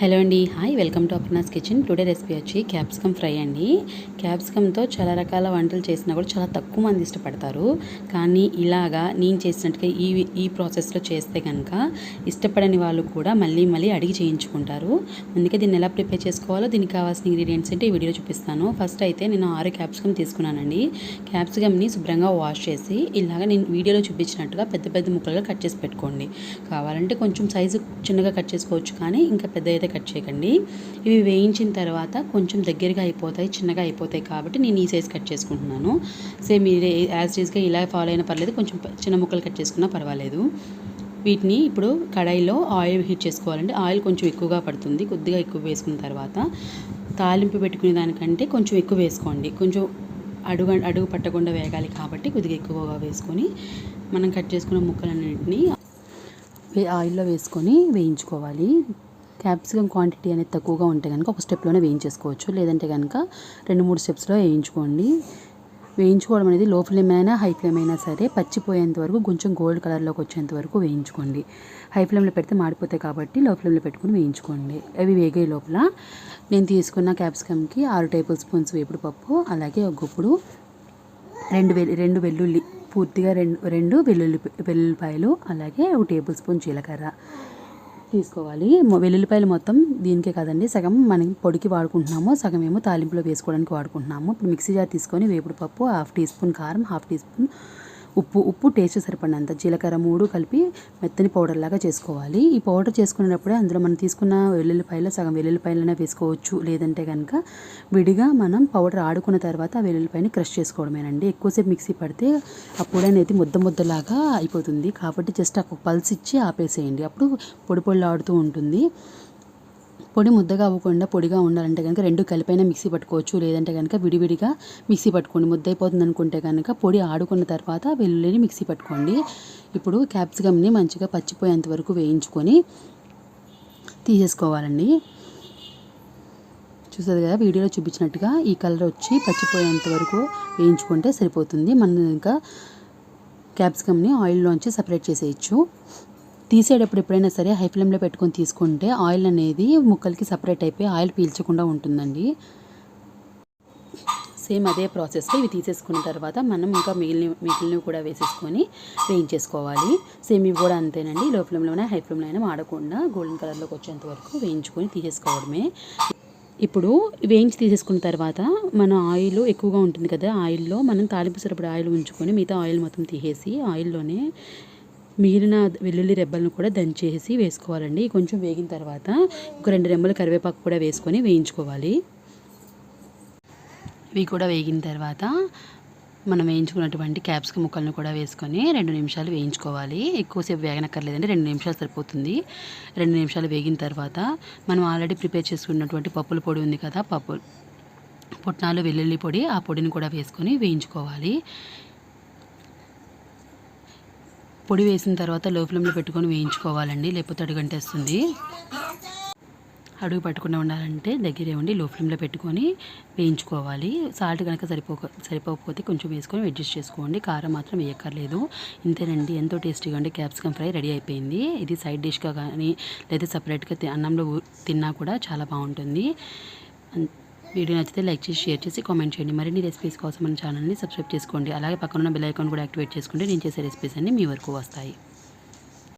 Hello అండి. Hi welcome to Aparna's kitchen. Today recipe వచ్చి capsicum fry అండి. క్యాప్సికమ్తో చాలా రకాల వంటలు చేసినా కూడా చాలా తక్కువ మంది ఇష్టపడతారు. కానీ ఇలాగా నేను చేసినట్టుగా ఈ ఈ ప్రాసెస్లో చేస్తే కనుక ఇష్టపడని వాళ్ళు కూడా మళ్ళీ మళ్ళీ అడిగి చేయించుకుంటారు. అందుకే దీన్ని ఎలా ప్రిపేర్ చేసుకోవాలో దీనికి కావాల్సిన ఇంగ్రీడియంట్స్ ఏంటి ఈ వీడియోలో చూపిస్తాను. ఫస్ట్ అయితే నేను ఆరు క్యాప్సికమ్ తీసుకున్నానండి. క్యాప్సికమ్ని శుభ్రంగా వాష్ చేసి ఇలాగ నేను వీడియోలో చూపించినట్టుగా పెద్ద పెద్ద ముక్కలుగా కట్ చేసి పెట్టుకోండి. కావాలంటే కొంచెం సైజు చిన్నగా కట్ చేసుకోవచ్చు కానీ ఇంకా పెద్ద అయితే కట్ చేయకండి. ఇవి వేయించిన తర్వాత కొంచెం దగ్గరగా అయిపోతాయి చిన్నగా అయిపోతాయి కాబట్టి నేను ఈ సైజ్ కట్ చేసుకుంటున్నాను. సేమ్ మీరు యాజ్ ఈజ్గా ఇలా ఫాలో అయినా పర్లేదు కొంచెం చిన్న ముక్కలు కట్ చేసుకున్నా పర్వాలేదు. వీటిని ఇప్పుడు కడాయిలో ఆయిల్ హీట్ చేసుకోవాలంటే ఆయిల్ కొంచెం ఎక్కువగా పడుతుంది కొద్దిగా ఎక్కువ వేసుకున్న తర్వాత తాలింపు పెట్టుకునే దానికంటే కొంచెం ఎక్కువ వేసుకోండి. కొంచెం అడుగు అడుగు పట్టకుండా వేగాలి కాబట్టి కొద్దిగా ఎక్కువగా వేసుకొని మనం కట్ చేసుకున్న ముక్కలన్నింటినీ ఆయిల్లో వేసుకొని వేయించుకోవాలి. క్యాప్సికమ్ క్వాంటిటీ అనేది తక్కువగా ఉంటే కనుక ఒక స్టెప్లోనే వేయించేసుకోవచ్చు. లేదంటే కనుక రెండు మూడు స్టెప్స్లో వేయించుకోండి. వేయించుకోవడం అనేది లో ఫ్లేమ్ అయినా హై ఫ్లేమ్ అయినా సరే పచ్చిపోయేంత వరకు కొంచెం గోల్డ్ కలర్లోకి వచ్చేంత వరకు వేయించుకోండి. హై ఫ్లేమ్లో పెడితే మాడిపోతాయి కాబట్టి లో ఫ్లేమ్లో పెట్టుకుని వేయించుకోండి. అవి వేగే లోపల నేను తీసుకున్న క్యాప్సికమ్కి ఆరు టేబుల్ స్పూన్స్ వేపుడు పప్పు అలాగే ఒక గుప్పుడు రెండు వెల్లు రెండు వెల్లుల్లి పూర్తిగా రెండు రెండు వెల్లుల్లి వెల్లుల్లిపాయలు అలాగే ఒక టేబుల్ స్పూన్ జీలకర్ర. తీసుకోవాలి. వెల్లుల్లిపాయలు మొత్తం దీనికే కదండి. సగం మనం పొడికి వాడుకుంటున్నాము. సగం ఏమో తాలింపులో వేసుకోవడానికి వాడుకుంటున్నాము. ఇప్పుడు మిక్సీ జార్ తీసుకొని వేపుడు పప్పు హాఫ్ టీ స్పూన్ కారం హాఫ్ టీ స్పూన్ ఉప్పు ఉప్పు టేస్ట్ సరిపడినంత జీలకర్ర మూడు కలిపి మెత్తని పౌడర్ లాగా చేసుకోవాలి. ఈ పౌడర్ చేసుకునేటప్పుడే అందులో మనం తీసుకున్న వెల్లుల్లిపాయలు సగం వెల్లుల్లిపాయలనే వేసుకోవచ్చు. లేదంటే కనుక విడిగా మనం పౌడర్ ఆడుకున్న తర్వాత ఆ వెల్లుల్లిపాయని క్రష్ చేసుకోవడమేనండి. ఎక్కువసేపు మిక్సీ పడితే ఆ పొడి అనేది ముద్ద ముద్దలాగా అయిపోతుంది. కాబట్టి జస్ట్ ఒక పల్స్ ఇచ్చి ఆపేసేయండి. అప్పుడు పొడి పొడిలాడుతూ ఉంటుంది. పొడి ముద్దగా అవ్వకుండా పొడిగా ఉండాలంటే కనుక రెండు కలిపైన మిక్సీ పట్టుకోవచ్చు. లేదంటే కనుక విడివిడిగా మిక్సీ పట్టుకోండి. ముద్ద అయిపోతుంది అనుకుంటే కనుక పొడి ఆడుకున్న తర్వాత వెల్లుల్లిని మిక్సీ పట్టుకోండి. ఇప్పుడు క్యాప్సికమ్ని మంచిగా పచ్చిపోయేంత వరకు వేయించుకొని తీసేసుకోవాలండి. చూసేది కదా వీడియోలో చూపించినట్టుగా ఈ కలర్ వచ్చి పచ్చిపోయేంత వరకు వేయించుకుంటే సరిపోతుంది. మనం ఇంకా క్యాప్సికమ్ని ఆయిల్లోంచి సపరేట్ చేసేయచ్చు. తీసేటప్పుడు ఎప్పుడైనా సరే హై ఫ్లేమ్లో పెట్టుకొని తీసుకుంటే ఆయిల్ అనేది ముక్కలకి సపరేట్ అయిపోయి ఆయిల్ పీల్చకుండా ఉంటుందండి. సేమ్ అదే ప్రాసెస్లో ఇవి తీసేసుకున్న తర్వాత మనం ఇంకా మిగిలిన మిగిలినవి కూడా వేసేసుకొని వేయించేసుకోవాలి. సేమ్ ఇవి కూడా అంతేనండి. లో ఫ్లేమ్లోనే హై ఫ్లేమ్లో అయినా ఆడకుండా గోల్డెన్ కలర్లోకి వచ్చేంత వరకు వేయించుకొని తీసేసుకోవడమే. ఇప్పుడు వేయించి తీసేసుకున్న తర్వాత మన ఆయిల్ ఎక్కువగా ఉంటుంది కదా ఆయిల్లో మనం తాలింపు సరిపడే ఆయిల్ ఉంచుకొని మిగతా ఆయిల్ మొత్తం తీసేసి ఆయిల్లోనే మిగిలిన వెల్లుల్లి రెబ్బలను కూడా దంచేసి వేసుకోవాలండి. కొంచెం వేగిన తర్వాత ఒక రెండు రెమ్మలు కరివేపాకు కూడా వేసుకొని వేయించుకోవాలి. ఇవి కూడా వేగిన తర్వాత మనం వేయించుకున్నటువంటి క్యాప్సికమ్ ముక్కలను కూడా వేసుకొని రెండు నిమిషాలు వేయించుకోవాలి. ఎక్కువసేపు వేగనక్కర్లేదండి. రెండు నిమిషాలు సరిపోతుంది. రెండు నిమిషాలు వేగిన తర్వాత మనం ఆల్రెడీ ప్రిపేర్ చేసుకున్నటువంటి పప్పుల పొడి ఉంది కదా పప్పు పుట్నాలు వెల్లుల్లి పొడి ఆ పొడిని కూడా వేసుకొని వేయించుకోవాలి. పొడి వేసిన తర్వాత లో ఫ్లేమ్లో పెట్టుకొని వేయించుకోవాలండి లేకపోతే అడుగంటేస్తుంది అడుగు పట్టకుండా ఉండాలంటే దగ్గరే ఉండి లో ఫ్లేమ్లో పెట్టుకొని వేయించుకోవాలి. సాల్ట్ కనుక సరిపోక సరిపోకపోతే కొంచెం వేసుకొని అడ్జస్ట్ చేసుకోండి. కారం మాత్రం వేయక్కర్లేదు. ఇంతేనండి ఎంతో టేస్టీగా ఉండి క్యాప్సికమ్ ఫ్రై రెడీ అయిపోయింది. ఇది సైడ్ డిష్గా కానీ లేదా సపరేట్గా అన్నంలో తిన్నా కూడా చాలా బాగుంటుంది. వీడియో నచ్చితే లైక్ చేసి షేర్ చేసి కామెంట్ చేయండి. మరిన్ని రెసిపీస్ కోసం మన ఛానల్ని సబ్స్క్రైబ్ చేసుకోండి. అలాగే పక్కన ఉన్న బెల్ ఐకాన్ కూడా యాక్టివేట్ చేసుకుంటే నేను చేసే రెసిపీస్ అన్ని మీ వరకు వస్తాయి.